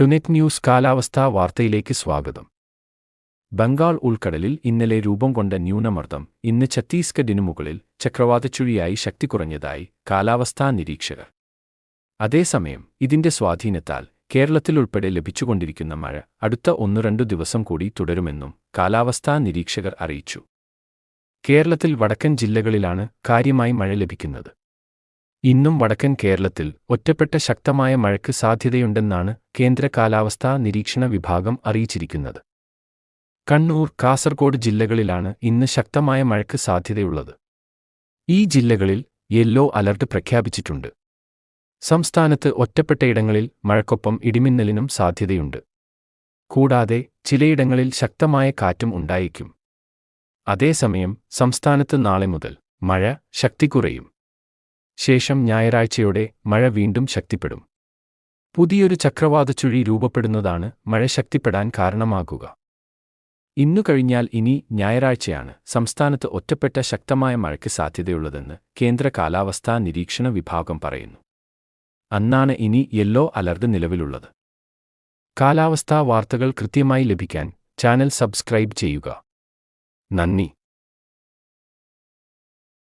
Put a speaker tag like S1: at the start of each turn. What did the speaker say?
S1: ടുനെറ്റ് news കാലാവസ്ഥാ വാർത്തയിലേക്ക് സ്വാഗതം. ബംഗാൾ ഉൾക്കടലിൽ ഇന്നലെ രൂപം കൊണ്ട ന്യൂനമർദ്ദം ഇന്ന് ഛത്തീസ്ഗഡിനു മുകളിൽ ചക്രവാതച്ചുഴിയായി ശക്തി കുറഞ്ഞതായി കാലാവസ്ഥാ നിരീക്ഷകർ. അതേസമയം ഇതിന്റെ സ്വാധീനത്താൽ കേരളത്തിലുൾപ്പെടെ ലഭിച്ചുകൊണ്ടിരിക്കുന്ന മഴ അടുത്ത ഒന്നു രണ്ടു ദിവസം കൂടി തുടരുമെന്നും കാലാവസ്ഥാ നിരീക്ഷകർ അറിയിച്ചു. കേരളത്തിൽ വടക്കൻ ജില്ലകളിലാണ് കാര്യമായി മഴ ലഭിക്കുന്നത്. ഇന്നും വടക്കൻ കേരളത്തിൽ ഒറ്റപ്പെട്ട ശക്തമായ മഴയ്ക്ക് സാധ്യതയുണ്ടെന്നാണ് കേന്ദ്ര കാലാവസ്ഥാ നിരീക്ഷണ വിഭാഗം അറിയിച്ചിരിക്കുന്നത്. കണ്ണൂർ കാസർഗോഡ് ജില്ലകളിലാണ് ഇന്ന് ശക്തമായ മഴയ്ക്ക് സാധ്യതയുള്ളത്. ഈ ജില്ലകളിൽ യെല്ലോ അലർട്ട് പ്രഖ്യാപിച്ചിട്ടുണ്ട്. സംസ്ഥാനത്ത് ഒറ്റപ്പെട്ടയിടങ്ങളിൽ മഴക്കൊപ്പം ഇടിമിന്നലിനും സാധ്യതയുണ്ട്. കൂടാതെ ചിലയിടങ്ങളിൽ ശക്തമായ കാറ്റും ഉണ്ടായേക്കും. അതേസമയം സംസ്ഥാനത്ത് നാളെ മുതൽ മഴ ശക്തി കുറയും. ശേഷം ഞായറാഴ്ചയോടെ മഴ വീണ്ടും ശക്തിപ്പെടും. പുതിയൊരു ചക്രവാതച്ചുഴി രൂപപ്പെടുന്നതാണ് മഴ ശക്തിപ്പെടാൻ കാരണമാകുക. ഇന്നു കഴിഞ്ഞാൽ ഇനി ഞായറാഴ്ചയാണ് സംസ്ഥാനത്ത് ഒറ്റപ്പെട്ട ശക്തമായ മഴയ്ക്ക് സാധ്യതയുള്ളതെന്ന് കേന്ദ്ര കാലാവസ്ഥാ നിരീക്ഷണ വിഭാഗം പറയുന്നു. അന്നാണ് ഇനി യെല്ലോ അലർട്ട് നിലവിലുള്ളത്. കാലാവസ്ഥാ വാർത്തകൾ കൃത്യമായി ലഭിക്കാൻ ചാനൽ സബ്സ്ക്രൈബ് ചെയ്യുക. നന്ദി.